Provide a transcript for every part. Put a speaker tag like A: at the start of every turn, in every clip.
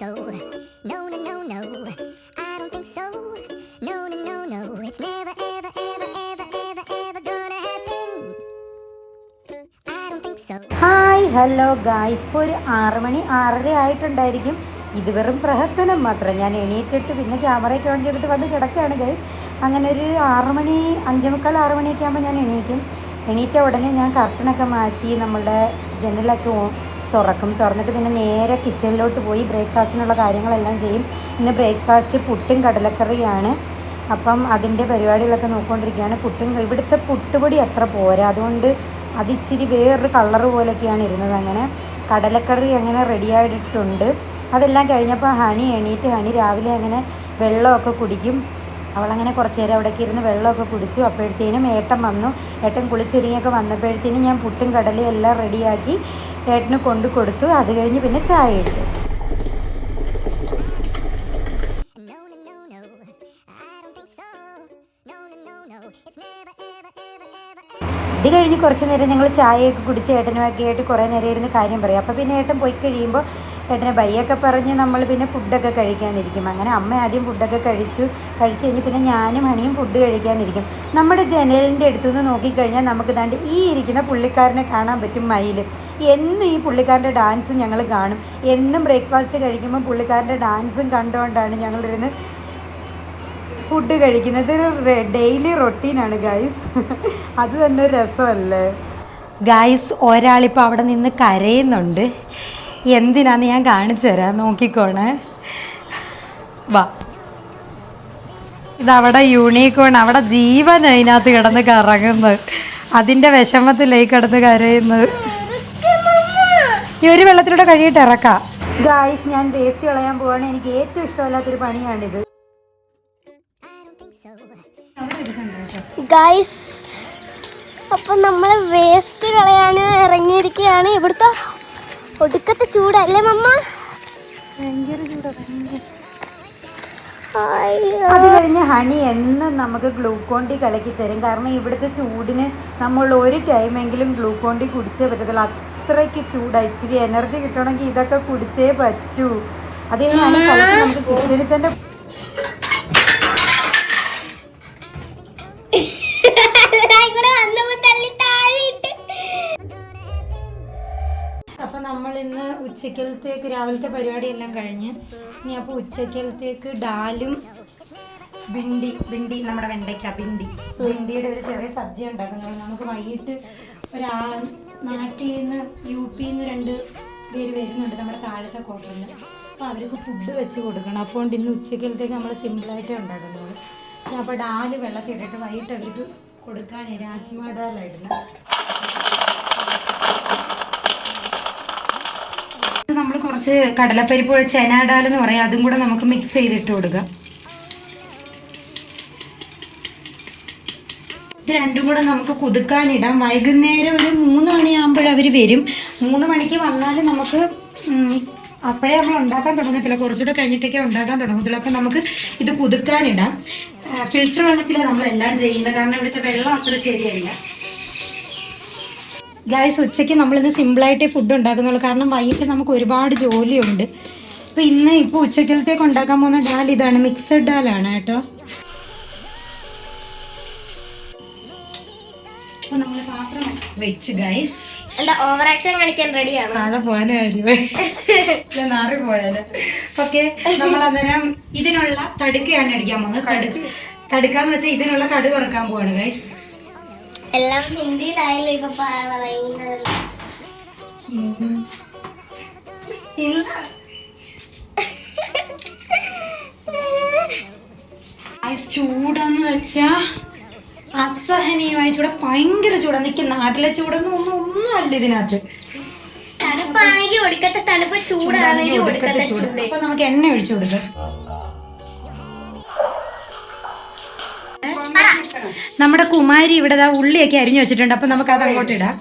A: so. No, no, no, no. I don't think so. No, no, no, no. It's never, ever, ever, ever, ever, ever gonna happen. I don't think so.
B: Hi hello guys ഇപ്പോൾ ഒരു ആറ് മണി ആറര ആയിട്ടുണ്ടായിരിക്കും ഇത് വെറും പ്രഹസനം മാത്രം ഞാൻ എണീറ്റിട്ട് പിന്നെ ക്യാമറയൊക്കെ ഓൺ ചെയ്തിട്ട് വന്ന് കിടക്കുകയാണ് ഗൈസ് അങ്ങനെ ഒരു ആറ് മണി അഞ്ചേ മുക്കാൽ ആറ് മണിയൊക്കെ ആകുമ്പോൾ ഞാൻ എണീക്കും എണീറ്റ ഉടനെ ഞാൻ കർട്ടനൊക്കെ മാറ്റി നമ്മളുടെ ജനലൊക്കെ തുറക്കും. തുറന്നിട്ട് പിന്നെ നേരെ കിച്ചണിലോട്ട് പോയി ബ്രേക്ക്ഫാസ്റ്റിനുള്ള കാര്യങ്ങളെല്ലാം ചെയ്യും. ഇന്ന് ബ്രേക്ക്ഫാസ്റ്റ് പുട്ടും കടലക്കറിയാണ്. അപ്പം അതിന്റെ പരിപാടികളൊക്കെ നോക്കിക്കൊണ്ടിരിക്കുകയാണ്. പുട്ടും ഇവിടുത്തെ പുട്ടുപൊടി അത്ര പോരാ. അതുകൊണ്ട് അതിച്ചിരി വേറൊരു കളറ് പോലെയൊക്കെയാണ് ഇരുന്നത്. അങ്ങനെ കടലക്കറി അങ്ങനെ റെഡി ആയിട്ടുണ്ട്. അതെല്ലാം കഴിഞ്ഞപ്പോൾ ഹണി എണീറ്റ് ഹണി രാവിലെ അങ്ങനെ വെള്ളമൊക്കെ കുടിക്കും. അവളങ്ങനെ കുറച്ച് നേരം അവിടേക്ക് ഇരുന്ന് വെള്ളമൊക്കെ കുടിച്ചു. അപ്പോഴത്തേനും ഏട്ടൻ വന്നു. ഏട്ടൻ കുളിച്ചൊരുങ്ങിയൊക്കെ വന്നപ്പോഴത്തേനും ഞാൻ പുട്ടും കടലയും എല്ലാം റെഡിയാക്കി ഏട്ടന് കൊണ്ട് കൊടുത്തു. അത് കഴിഞ്ഞ് പിന്നെ ചായ ഇട്ടു. ഇത് കഴിഞ്ഞ് കുറച്ച് നേരം ഞങ്ങൾ ചായയൊക്കെ കുടിച്ച് ഏട്ടനുമൊക്കെ ആയിട്ട് കുറേ നേരം ഇരുന്ന് കാര്യം പറയും. അപ്പോൾ പിന്നെ ഏട്ടൻ പോയി കഴിയുമ്പോൾ ഏട്ടനെ ബയ്യൊക്കെ പറഞ്ഞ് നമ്മൾ പിന്നെ ഫുഡൊക്കെ കഴിക്കാനിരിക്കും. അങ്ങനെ അമ്മ ആദ്യം ഫുഡൊക്കെ കഴിച്ചു. കഴിച്ചു കഴിഞ്ഞ് പിന്നെ ഞാനും ഹണിയും ഫുഡ് കഴിക്കാനിരിക്കും. നമ്മുടെ ജനലിന്റെ അടുത്തുനിന്ന് നോക്കിക്കഴിഞ്ഞാൽ നമുക്ക് ദാണ്ട് ഈ ഇരിക്കുന്ന പുള്ളിക്കാരനെ കാണാൻ പറ്റും മയിൽ എന്നും ഈ പുള്ളിക്കാരന്റെ ഡാൻസ് ഞങ്ങൾ കാണും. എന്നും ബ്രേക്ക്ഫാസ്റ്റ് കഴിക്കുമ്പോൾ പുള്ളിക്കാരന്റെ ഡാൻസും കണ്ടുകൊണ്ടാണ് ഞങ്ങളിരുന്ന് ഫുഡ് കഴിക്കുന്നത്. ഒരു ഡെയിലി റൊട്ടീനാണ് ഗൈസ്. അത് തന്നെ ഒരു രസമല്ലേ? ഗൈസ് ഒരാളിപ്പോൾ അവിടെ നിന്ന് കരയുന്നുണ്ട്. എന്തിനാന്ന് ഞാൻ കാണിച്ചു തരാം. നോക്കിക്കോണേ. വാ. ഇതവിടെ യൂണിക്കോൺ അവിടെ ജീവൻ അതിനകത്ത് കിടന്ന് കറങ്ങുന്നത് അതിന്റെ വിഷമത്തിലേക്ക് കിടന്ന് കരയുന്നത് ഈ ഒരു വെള്ളത്തിലൂടെ കഴിയിട്ട് ഇറക്കാം. ഗായ്സ് ഞാൻ വേസ്റ്റ് കളയാൻ പോവാണ്. എനിക്ക് ഏറ്റവും ഇഷ്ടമല്ലാത്തൊരു പണിയാണിത്.
C: ഗായ്സ് അപ്പം നമ്മൾ വേസ്റ്റ് കളയാൻ ഇറങ്ങിയിരിക്കുകയാണ്. ഇവിടുത്തെ ഒടുക്കത്തെ ചൂടല്ലേ മമ്മ? അയ്യോ.
B: അത് കഴിഞ്ഞ് ഹണി എന്നും നമുക്ക് ഗ്ലൂക്കോണ്ടി ഡി കലക്കി തരും. കാരണം ഇവിടുത്തെ ചൂടിന് നമ്മൾ ഒരു ടൈമെങ്കിലും ഗ്ലൂക്കോണ്ടി ഡി കുടിച്ചേ പറ്റത്തുള്ളൂ. അത്രയ്ക്ക് ചൂടാണ് ഇച്ചിരി എനർജി കിട്ടണമെങ്കിൽ ഇതൊക്കെ കുടിച്ചേ പറ്റൂ. അത് കഴിഞ്ഞ് ഹണി കലക്കി നമുക്ക് കിച്ചണിൽ തന്നെ ഉച്ചക്കലത്തേക്ക് രാവിലത്തെ പരിപാടിയെല്ലാം കഴിഞ്ഞ് ഇനി അപ്പോൾ ഉച്ചക്കലത്തേക്ക് ഡാലും ഭിണ്ടി ഭിണ്ടി നമ്മുടെ വെണ്ടയ്ക്ക ഭിണ്ടി ഭിണ്ടിയുടെ ഒരു ചെറിയ സബ്ജി ഉണ്ടാക്കുന്നത് നമുക്ക് വൈകിട്ട് ഒരാ നാട്ടിൽ നിന്ന് യു പിയിൽ നിന്ന് രണ്ട് പേര് വരുന്നുണ്ട് നമ്മുടെ താഴത്തെ കോട്ടറിൽ അപ്പോൾ അവർക്ക് ഫുഡ് വെച്ച് കൊടുക്കണം. അപ്പോൾ ഇന്ന് ഉച്ചക്കലത്തേക്ക് നമ്മൾ സിമ്പിളായിട്ടേ ഉണ്ടാക്കുന്നത് അപ്പോൾ ഡാൽ വെള്ളത്തിൽ ഇട്ടിട്ട് വൈകിട്ട് അവർക്ക് കൊടുക്കാൻ രാജ്മ കുറച്ച് കടലപ്പരിപ്പ് ചെനാഡാൽ എന്ന് പറയും. അതും കൂടെ നമുക്ക് മിക്സ് ചെയ്തിട്ട് കൊടുക്കാം. ഇത് രണ്ടും കൂടെ നമുക്ക് കുതുക്കാനിടാം. വൈകുന്നേരം ഒരു മൂന്ന് മണിയാകുമ്പോൾ അവർ വരും. മൂന്ന് മണിക്ക് വന്നാൽ നമുക്ക് അപ്പോഴേ നമ്മൾ ഉണ്ടാക്കാൻ തുടങ്ങത്തില്ല. കുറച്ചുകൂടെ കഴിഞ്ഞിട്ടൊക്കെ ഉണ്ടാക്കാൻ തുടങ്ങത്തില്ല അപ്പം നമുക്ക് ഇത് കുതുക്കാനിടാം. ഫിൽറ്റർ വെള്ളത്തിലാണ് നമ്മളെല്ലാം ചെയ്യുന്നത്. കാരണം ഇവിടുത്തെ വെള്ളം അത്ര ശരിയല്ല. ഗായ്സ് ഉച്ചയ്ക്ക് നമ്മളിന്ന് സിമ്പിളായിട്ടേ ഫുഡ് ഉണ്ടാക്കുന്നുള്ളൂ. കാരണം വൈകിട്ട് നമുക്ക് ഒരുപാട് ജോലിയുണ്ട്. അപ്പോൾ ഇന്ന് ഇപ്പോൾ ഉച്ചക്കലത്തേക്ക് ഉണ്ടാക്കാൻ പോകുന്ന ഡാൽ ഇതാണ്. മിക്സഡ് ഡാലാണ് കേട്ടോ. നമ്മൾ പാത്രം വെച്ച് ഗൈസ്
C: എന്താ ഓവർ ആക്ഷൻ കാണിക്കാൻ റെഡിയാണ്
B: പോകാനായിരുന്നു നാറി പോയാൽ ഓക്കെ നമ്മൾ അന്നേരം ഇതിനുള്ള തടുക്കയാണ് അടിക്കാൻ പോകുന്നത്. തടുക്ക് തടുക്കാന്ന് വെച്ചാൽ ഇതിനുള്ള കടുക് ഇറക്കാൻ പോവാണ് ഗൈസ്
C: എല്ലാം ഹിന്ദിയിലായാലും ഇപ്പൊ പറയുന്നത്.
B: ചൂടെന്ന് വെച്ചാ അസഹനീയമായ ചൂട ഭയങ്കര ചൂടാ. നിൽക്കും നാട്ടിലെ ചൂടൊന്നും ഒന്നും ഒന്നും അല്ല ഇതിനകത്ത്.
C: തണുപ്പാണെങ്കിൽ ഒടുക്കത്തെ തണുപ്പ് ചൂടാണെങ്കിൽ ഒടുക്കത്തെ
B: ചൂട്. അപ്പൊ നമുക്ക് എണ്ണ ഒഴിച്ചു കൊടുക്കാം. കുമാരി ഇവിടെ ദാ ഉള്ളിയൊക്കെ അരിഞ്ഞു വെച്ചിട്ടുണ്ട്. അപ്പൊ നമുക്ക് അത് അങ്ങോട്ട് ഇടാം.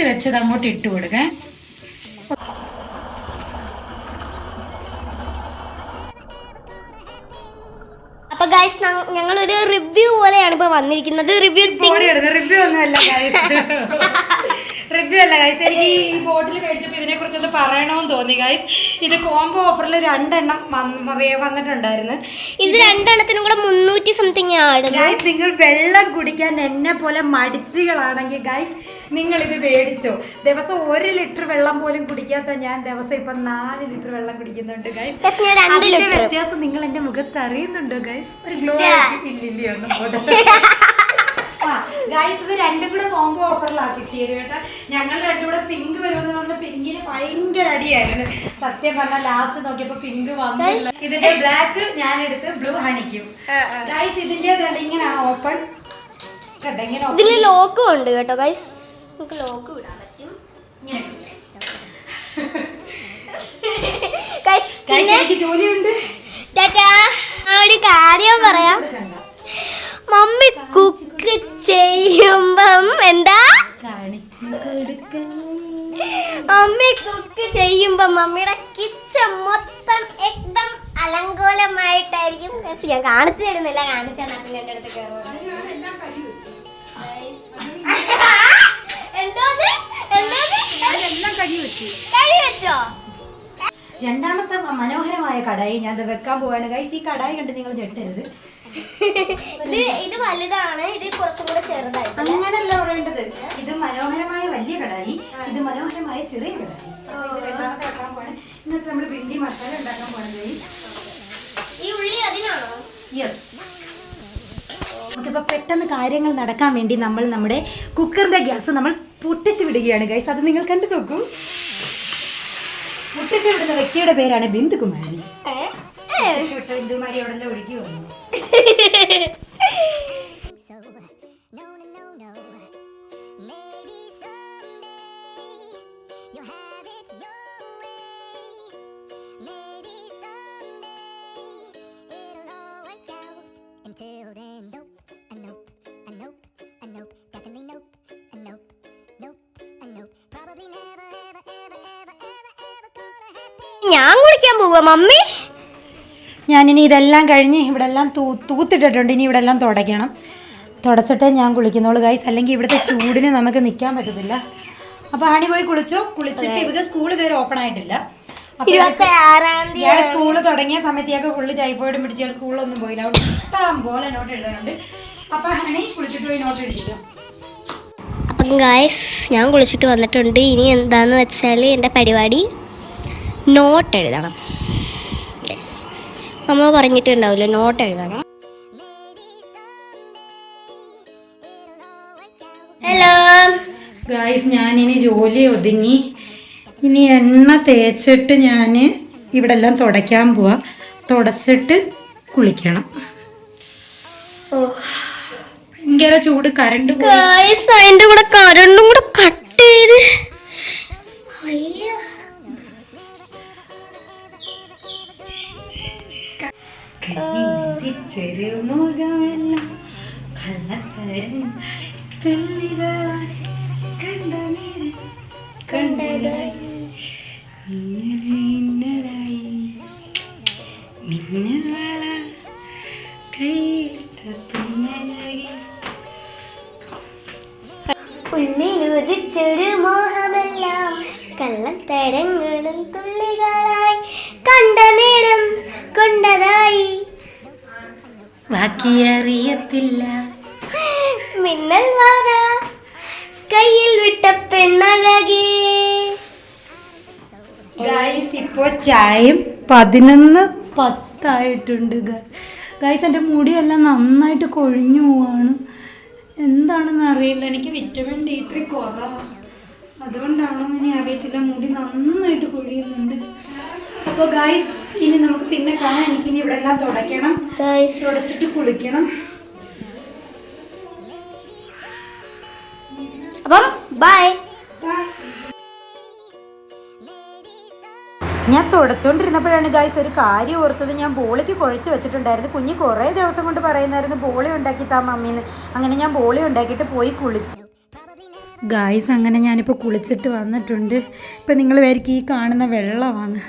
B: വെച്ചത് അങ്ങോട്ട് ഇട്ട് കൊടുക്കാം.
C: അപ്പൊ ഗൈസ് ഞങ്ങളൊരു റിവ്യൂ പോലെയാണ് ഇപ്പൊ വന്നിരിക്കുന്നത്. റിവ്യൂ
B: റിവ്യൂ ഒന്നുമല്ല റിവ്യൂ അല്ല ഗൈസ് എനിക്ക് ഈ ബോട്ടിൽ മേടിച്ചപ്പോൾ ഇതിനെ കുറിച്ചൊന്ന് പറയണമെന്ന് തോന്നി ഗൈസ് ഇത് കോംബോ ഓഫറിൽ രണ്ടെണ്ണം വന്നിട്ടുണ്ടായിരുന്നു.
C: ഇത് രണ്ടെണ്ണത്തിനും കൂടെ മുന്നൂറ്റി സംതിങ് ആയിരുന്നു
B: ഗൈസ് നിങ്ങൾ വെള്ളം കുടിക്കാൻ എന്നെ പോലെ മടിച്ചുകളാണെങ്കിൽ ഗൈസ് നിങ്ങൾ ഇത് മേടിച്ചോ. ദിവസം ഒരു ലിറ്റർ വെള്ളം പോലും കുടിക്കാത്ത ഞാൻ ദിവസം ഇപ്പൊ നാല് ലിറ്റർ വെള്ളം കുടിക്കുന്നുണ്ട് ഗൈസ് അതിന്റെ വ്യത്യാസം നിങ്ങൾ എന്റെ മുഖത്ത് അറിയുന്നുണ്ടോ ഗൈസ് ഒരു ഗ്ലോ ഇല്ലില്ലയോ ഒന്നും ഗൈസ് ഇത് രണ്ടും കൂടെ കോംബോ ഓഫറിലാണ് കിട്ടിയത് കേട്ടോ. ഞങ്ങൾ രണ്ടും കൂടെ പിങ്ക് വരുമെന്ന് പറഞ്ഞ പിങ്കിന് ഭയങ്കര അടിയായിരുന്നു. സത്യം പറഞ്ഞാൽ ലാസ്റ്റ് നോക്കിയപ്പോ പിങ്ക് വന്നില്ല. ഇതിന്റെ ബ്ലാക്ക് ഞാൻ എടുത്ത് ബ്ലൂ ഹണിക്കും ഗൈസ് ഇതിന്റെ ഇങ്ങനെയാണ് ഓപ്പൺ
C: ഇതിൽ ലോക്കും ഉണ്ട് കേട്ടോ ഗൈസ് നമുക്ക് ലോക്ക് വിടാൻ പറ്റും.
B: ജോലിയുണ്ട്.
C: ടാറ്റാ ആ ഒരു കാര്യം പറയാം. മമ്മി കുക്ക് ചെയ്യുമ്പം എന്താ? മമ്മി കുക്ക് ചെയ്യുമ്പം മമ്മിയുടെ കിച്ചൺ മൊത്തം എക്ദം അലങ്കോലമായിട്ടായിരിക്കും. ഞാൻ കാണിച്ചു തരുന്നില്ല. കാണിച്ചാൽ പിന്നെ എന്റെ അടുത്ത് കയറുന്നത്
B: രണ്ടാമത്തെ മനോഹരമായ കടായി ഞാൻ വെക്കാൻ പോവാണ്. ഗൈസ് ഈ കടായി കണ്ട് നിങ്ങൾ ഞെട്ടരുത്.
C: ഇത് ഇത് വലുതാണ്. ഇത് കുറച്ചും കൂടെ ചെറുതായിട്ട്.
B: അങ്ങനല്ല പറയേണ്ടത്. ഇത് മനോഹരമായ വലിയ കടായി ഇത് മനോഹരമായ ചെറിയ കടായി. രണ്ടാമത്തെ വെക്കാൻ പോവാണ് ഇന്നത്തെ നമ്മൾ ഭിണ്ടി മസാല ഉണ്ടാക്കാൻ പോണത്.
C: ഈ ഉള്ളി അതിനാണോ?
B: യെസ് നമുക്കിപ്പോൾ പെട്ടെന്ന് കാര്യങ്ങൾ നടക്കാൻ വേണ്ടി നമ്മൾ നമ്മുടെ കുക്കറിന്റെ ഗ്യാസ് നമ്മൾ പൊട്ടിച്ചു വിടുകയാണ്. ഗൈസ് അത് നിങ്ങൾ കണ്ടു നോക്കൂ. പൊട്ടിച്ചു വിടുന്ന വ്യക്തിയുടെ പേരാണ് ബിന്ദുകുമാരി. വിട്ട ബിന്ദുകുമാരി അവിടെ ഒഴുകി വന്നു.
A: So, no, no, no, no. Maybe someday you'll have it your way. Maybe someday it'll all work out. Until then, nope, a nope, a nope, a nope, definitely nope, a nope, nope, a nope. Probably never, ever, ever, ever, ever, ever gonna happen.
C: ഞാൻ കുളിക്കാൻ പോവാ mummy
B: ഞാനിനി ഇതെല്ലാം കഴിഞ്ഞ് ഇവിടെ എല്ലാം തൂ തൂത്തിട്ടിട്ടുണ്ട്. ഇനി ഇവിടെ എല്ലാം തുടയ്ക്കണം. തുടച്ചിട്ടേ ഞാൻ കുളിക്കുന്നുള്ളൂ ഗൈസ് അല്ലെങ്കിൽ ഇവിടുത്തെ ചൂടിന് നമുക്ക് നിൽക്കാൻ പറ്റത്തില്ല. അപ്പോൾ ആണി പോയി കുളിച്ചോ? കുളിച്ചിട്ട് ഇവർക്ക് സ്കൂൾ ഇതുവരെ ഓപ്പൺ ആയിട്ടില്ല. സ്കൂൾ തുടങ്ങിയ സമയത്ത് ഇയാൾക്ക് ഫുള്ള് ടൈഫോയിഡും പിടിച്ച് സ്കൂളിലൊന്നും പോയില്ല. അവിടെ ഇഷ്ടം പോലെ നോട്ട് എഴുതാനുണ്ട് അപ്പോൾ ഹണി കുളിച്ചിട്ട് പോയി നോട്ട് എഴുതിക്കും
C: അപ്പം ഗായസ് ഞാൻ കുളിച്ചിട്ട് വന്നിട്ടുണ്ട്. ഇനി എന്താന്ന് വെച്ചാൽ എന്റെ പരിപാടി നോട്ട് എഴുതണം. യെസ് അമ്മ പറഞ്ഞിട്ടുണ്ടാവില്ല? നോട്ട് എഴുതണം. ഹലോ
B: ഗായ്സ് ഞാനിനി ജോലി ഒതുങ്ങി. ഇനി എണ്ണ തേച്ചിട്ട് ഞാൻ ഇവിടെ എല്ലാം തുടയ്ക്കാൻ പോവാ. തുടച്ചിട്ട് കുളിക്കണം.
C: ഓ.
B: ഭയങ്കര ചൂട് കറണ്ട്
C: അതിന്റെ കൂടെ കരണ്ടും കൂടെ കട്ട് ചെയ്ത്. അയ്യോ.
B: കണ്ണിരിച്ചൊരു മുഖമെല്ലാം കള്ളത്തരം തുള്ളികളായി കണ്ട കണ്ടതായി. മിന്നലായി. ഇന്നലായി ഇപ്പോൾ ടൈം പതിനൊന്ന് പത്തായിട്ടുണ്ട് ഗൈസ് എന്റെ മുടിയെല്ലാം നന്നായിട്ട് കൊഴിഞ്ഞു പോവാണ്. എന്താണെന്ന് അറിയില്ല. എനിക്ക് വിറ്റമിൻ ഡി ത്രീ കുറവാണ് അതുകൊണ്ടാണോ ഇനി അറിയത്തില്ല. മുടി നന്നായിട്ട് കൊഴിയുന്നുണ്ട്. അപ്പോൾ ഗൈസ് ഇനി നമുക്ക് പിന്നെ കാണാം. എനിക്കിനി ഇവിടെ എല്ലാം തുടയ്ക്കണം. തുടച്ചിട്ട് കുളിക്കണം.
C: അപ്പം ബൈ
B: ഞാൻ തുടച്ചുകൊണ്ടിരുന്നപ്പോഴാണ് ഗായ്സ് ഒരു കാര്യം ഓർത്തത്. ഞാൻ ബോളിക്ക് കുഴച്ച് വെച്ചിട്ടുണ്ടായിരുന്നു. കുഞ്ഞ് കുറേ ദിവസം കൊണ്ട് പറയുന്നായിരുന്നു ബോളി ഉണ്ടാക്കി താ മമ്മീന്ന്. അങ്ങനെ ഞാൻ ബോളി ഉണ്ടാക്കിയിട്ട് പോയി കുളിച്ചു. ഗായ്സ് അങ്ങനെ ഞാനിപ്പോൾ കുളിച്ചിട്ട് വന്നിട്ടുണ്ട്. ഇപ്പം നിങ്ങൾ പേർക്ക് ഈ കാണുന്ന വെള്ളമാണ്.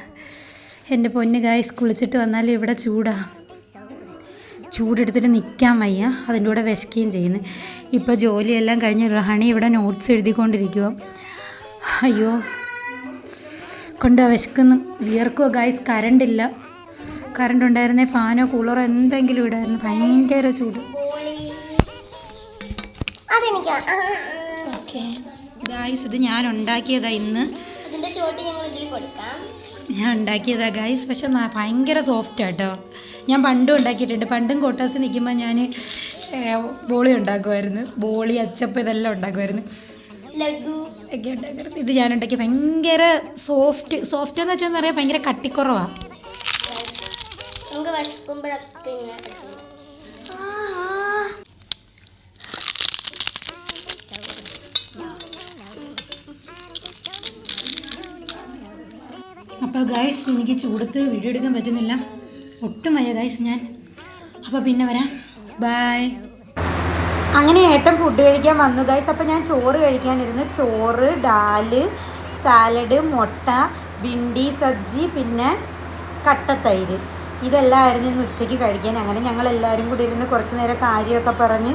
B: എന്റെ പൊന്ന് ഗായ്സ് കുളിച്ചിട്ട് വന്നാൽ ഇവിടെ ചൂടാണ് ചൂടെടുത്തിട്ട് നിൽക്കാൻ വയ്യ. അതിന്റെ കൂടെ വിശക്കുകയും ചെയ്യുന്നു. ഇപ്പോൾ ജോലിയെല്ലാം കഴിഞ്ഞ് ഹണി ഇവിടെ നോട്ട്സ് എഴുതിക്കൊണ്ടിരിക്കുക അയ്യോ. കൊണ്ട് വിശക്കുന്നു വിയർക്കുമോ ഗായ്സ് കറണ്ട് ഇല്ല കറണ്ട് ഉണ്ടായിരുന്നേ ഫാനോ കൂളറോ എന്തെങ്കിലും ഇടായിരുന്നു. ഭയങ്കര ചൂട്. ഗായ്സ് ഇത് ഞാൻ ഉണ്ടാക്കിയതാ ഇന്ന്. ഞാൻ ഉണ്ടാക്കിയതാ ഗായ്സ് പക്ഷെ ഭയങ്കര സോഫ്റ്റ് ആട്ടോ. ഞാൻ പണ്ടും ഉണ്ടാക്കിയിട്ടുണ്ട്. പണ്ടും കോട്ടാസ് നിൽക്കുമ്പോൾ ഞാൻ ബോളി ഉണ്ടാക്കുമായിരുന്നു ബോളി അച്ചപ്പ് ഇതെല്ലാം ഉണ്ടാക്കുമായിരുന്നു
C: ലഡു.
B: ഇത് ഞാൻ ഉണ്ടാക്കി ഭയങ്കര സോഫ്റ്റ് സോഫ്റ്റ് എന്ന് വെച്ചാൽ പറയാം? ഭയങ്കര കട്ടിക്കുറവാ.
C: നമുക്ക് വിശക്കുമ്പോഴൊക്കെ.
B: അപ്പോൾ ഗൈസ് എനിക്ക് ചൂടത്ത് വീഡിയോ എടുക്കാൻ പറ്റുന്നില്ല. ഒട്ടും വയ്യ ഗൈസ് ഞാൻ. അപ്പോൾ പിന്നെ വരാം. ബൈ അങ്ങനെ ഏട്ടൻ ഫുഡ് കഴിക്കാൻ വന്നു. ഗൈസ് അപ്പോൾ ഞാൻ ചോറ് കഴിക്കാനിരുന്നു. ചോറ് ഡാൽ സാലഡ് മുട്ട ഭിണ്ടി സബ്ജി പിന്നെ കട്ടത്തൈര്. ഇതെല്ലാം ആയിരുന്നു ഇന്ന് ഉച്ചയ്ക്ക് കഴിക്കാൻ. അങ്ങനെ ഞങ്ങൾ എല്ലാവരും കൂടി ഇരുന്ന് കുറച്ച് നേരം കാര്യമൊക്കെ പറഞ്ഞ്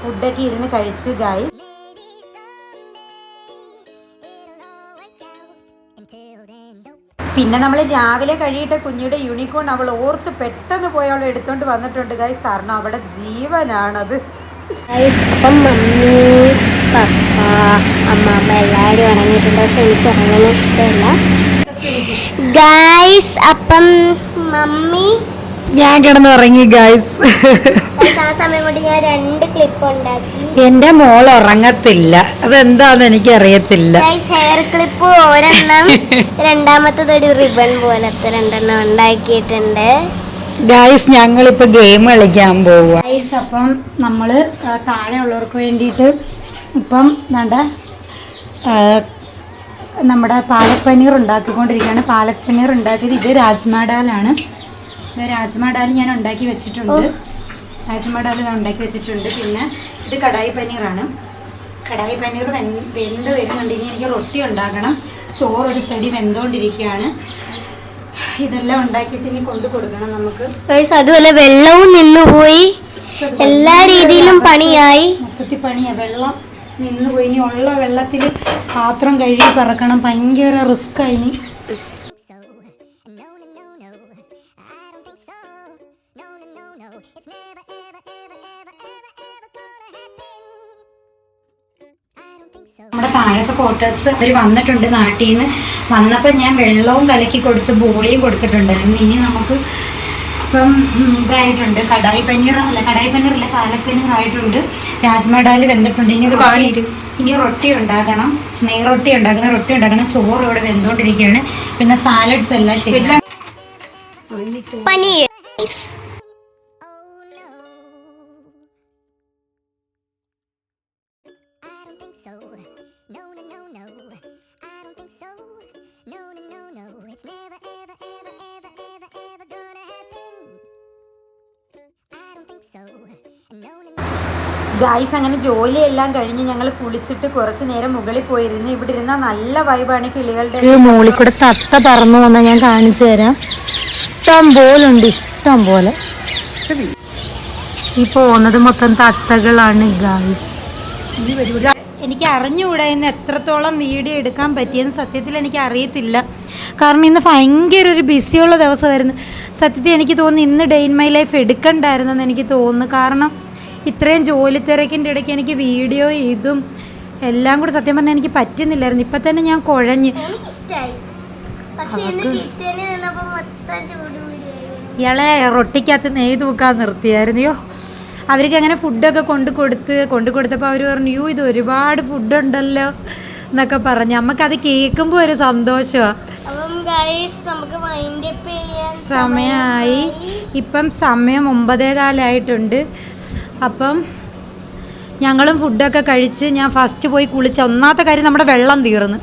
B: ഫുഡൊക്കെ ഇരുന്ന് കഴിച്ചു ഗായ് പിന്നെ നമ്മൾ രാവിലെ കഴിയിട്ട കുഞ്ഞിയുടെ യൂണിക്കോൺ അവൾ ഓർത്ത് പെട്ടെന്ന് പോയി അവൾ എടുത്തോണ്ട് വന്നിട്ടുണ്ട് ഗൈസ് കാരണം അവിടെ ജീവനാണത്.
C: അപ്പം മമ്മി പപ്പ അമ്മ എല്ലാവരും ഉറങ്ങിയിട്ടുണ്ട്. പക്ഷെ എനിക്ക് ഉറങ്ങുന്ന ഇഷ്ടമില്ല. ഗായ്സ് അപ്പം മമ്മി.
B: ഞാൻ കിടന്ന് ഉറങ്ങി ഗൈസ്
C: ആ സമയം കൊണ്ട് ഞാൻ രണ്ട് ക്ലിപ്പ് ഉണ്ടാക്കി.
B: എന്റെ മോൾ ഉറങ്ങത്തില്ല. അതെന്താന്ന് എനിക്ക് അറിയത്തില്ല
C: ഗൈസ് ഹെയർ ക്ലിപ്പ് ഒരെണ്ണം. രണ്ടാമത്തത് ഒരു റിബൺ പോലത്തെ രണ്ടെണ്ണം ഉണ്ടാക്കിയിട്ടുണ്ട്.
B: ഗൈസ് ഇപ്പൊ ഗെയിം കളിക്കാൻ പോവുക
C: ഗൈസ്
B: അപ്പം നമ്മൾ താഴെ ഉള്ളവർക്ക് വേണ്ടിയിട്ട് ഇപ്പം നട നമ്മുടെ പാലപ്പനീർ ഉണ്ടാക്കിക്കൊണ്ടിരിക്കുകയാണ്. പാലപ്പനീർ ഉണ്ടാക്കിയത് ഇത് രാജ്മ ഡാലാണ്. ഇത് രാജ്മ ഡാൽ ഞാൻ ഉണ്ടാക്കി വെച്ചിട്ടുണ്ട്. രാജ്മ ഡാൽ ഞാൻ ഉണ്ടാക്കി വെച്ചിട്ടുണ്ട്. പിന്നെ ഇത് കടായി പനീറാണ്. കടായി പനീർ വെന്ത് വരുന്നുണ്ടെങ്കിൽ വരുന്നുണ്ട്. ഇനി എനിക്ക് റൊട്ടി ഉണ്ടാക്കണം. ചോറ് ഒരു സൈഡിൽ വെന്തുകൊണ്ടിരിക്കുകയാണ് ഇതെല്ലാം ഉണ്ടാക്കിയിട്ട് ഇനി കൊണ്ടു കൊടുക്കണം നമുക്ക്.
C: അതുപോലെ വെള്ളവും നിന്നുപോയി. എല്ലാ രീതിയിലും പണിയായി.
B: മൊത്തത്തിൽ പണിയാ. വെള്ളം നിന്നുപോയി. ഇനി ഉള്ള വെള്ളത്തിൽ പാത്രം കഴുകി പറക്കണം. ഭയങ്കര റിസ്ക് താഴത്തെ ക്വാർട്ടേഴ്സ് അവർ വന്നിട്ടുണ്ട് നാട്ടിൽ നിന്ന് വന്നപ്പോൾ ഞാൻ വെള്ളവും കലക്കി കൊടുത്ത് ബോളിയും കൊടുത്തിട്ടുണ്ടായിരുന്നു. ഇനി നമുക്ക് ഇപ്പം ഇതായിട്ടുണ്ട്. കടായി പനീർ അല്ല കടായി പനീറല്ല അല്ല പാലക് പനീർ ആയിട്ടുണ്ട്. രാജ്മ ഡാൽ വെന്തിട്ടുണ്ട്. ഇനി ഒരു ഇനി റൊട്ടി ഉണ്ടാക്കണം. നെയ്റൊട്ടി ഉണ്ടാക്കണം. റൊട്ടി ഉണ്ടാക്കണം. ചോറ് ഇവിടെ വെന്തുകൊണ്ടിരിക്കുകയാണ് പിന്നെ സാലഡ്സ് എല്ലാം ശരി
C: പനീർ.
B: ഗായ്സ് അങ്ങനെ ജോലിയെല്ലാം കഴിഞ്ഞ് ഞങ്ങൾ കുളിച്ചിട്ട് കുറച്ച് നേരം മുകളിൽ പോയിരുന്നു. ഇവിടെ ഇരുന്ന നല്ല വൈബാണ് കിളികളുടെ മുകളിൽ കൂടെ തത്ത പറന്നു വന്നാൽ ഞാൻ കാണിച്ചു തരാം. ഇഷ്ടം പോലെ ഉണ്ട് ഇഷ്ടം പോലെ. ഈ പോകുന്നത് മൊത്തം തത്തകളാണ് ഗായ്സ് എനിക്ക് അറിഞ്ഞുകൂടാ ഇന്ന് എത്രത്തോളം വീഡിയോ എടുക്കാൻ പറ്റിയെന്ന് സത്യത്തിൽ എനിക്ക് അറിയത്തില്ല. കാരണം ഇന്ന് ഭയങ്കര ഒരു ബിസിയുള്ള ദിവസമായിരുന്നു. സത്യത്തിൽ എനിക്ക് തോന്നുന്നു ഇന്ന് ഡേ ഇൻ മൈ ലൈഫ് എടുക്കണ്ടായിരുന്നെന്ന് എനിക്ക് തോന്നുന്നു. കാരണം ഇത്രയും ജോലി തിരക്കിന്റെ ഇടയ്ക്ക് എനിക്ക് വീഡിയോ ഇതും എല്ലാം കൂടെ സത്യം പറഞ്ഞാൽ എനിക്ക് പറ്റുന്നില്ലായിരുന്നു. ഇപ്പം തന്നെ ഞാൻ കുഴഞ്ഞ്. ഇയാളെ റൊട്ടിക്കകത്ത് നെയ്ത് തൂക്കാൻ നിർത്തിയായിരുന്നു. യോ അവർക്ക് അങ്ങനെ ഫുഡൊക്കെ കൊണ്ട് കൊടുത്ത് കൊണ്ട് കൊടുത്തപ്പോൾ അവർ പറഞ്ഞു യൂ ഇത് ഒരുപാട് ഫുഡുണ്ടല്ലോ എന്നൊക്കെ പറഞ്ഞ്. നമുക്കത് കേൾക്കുമ്പോൾ ഒരു സന്തോഷമാണ് സമയമായി ഇപ്പം സമയം ഒമ്പതേ കാലമായിട്ടുണ്ട് അപ്പം ഞങ്ങളും ഫുഡൊക്കെ കഴിച്ച് ഞാൻ ഫസ്റ്റ് പോയി കുളിച്ച ഒന്നാമത്തെ കാര്യം നമ്മുടെ വെള്ളം തീർന്നു.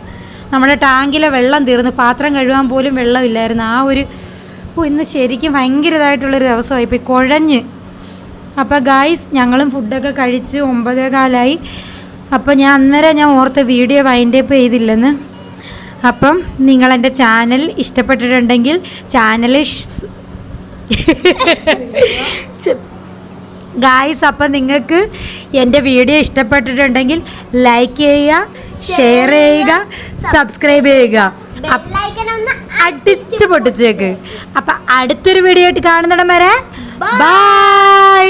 B: നമ്മുടെ ടാങ്കിലെ വെള്ളം തീർന്നു. പാത്രം കഴുകാൻ പോലും വെള്ളമില്ലായിരുന്നു. ആ ഒരു ഓ ഇന്ന് ശരിക്കും ഭയങ്കര ഇതായിട്ടുള്ളൊരു ദിവസമായി ഇപ്പോൾ കുഴഞ്ഞ്. അപ്പോൾ ഗായ്സ് ഞങ്ങളും ഫുഡൊക്കെ കഴിച്ച് ഒമ്പതേ കാലായി. അപ്പോൾ ഞാൻ അന്നേരം ഞാൻ ഓർത്ത് വീഡിയോ വൈൻഡ് അപ്പ് ചെയ്തില്ലെന്ന്. അപ്പം നിങ്ങളെന്റെ ചാനൽ ഇഷ്ടപ്പെട്ടിട്ടുണ്ടെങ്കിൽ ചാനൽ ഗായ്സ് അപ്പം നിങ്ങൾക്ക് എന്റെ വീഡിയോ ഇഷ്ടപ്പെട്ടിട്ടുണ്ടെങ്കിൽ ലൈക്ക് ചെയ്യുക ഷെയർ ചെയ്യുക സബ്സ്ക്രൈബ് ചെയ്യുക. അടിച്ച് പൊട്ടിച്ചേക്ക്. അപ്പം അടുത്തൊരു വീഡിയോ ആയിട്ട് കാണുന്നിടം വരെ ബൈ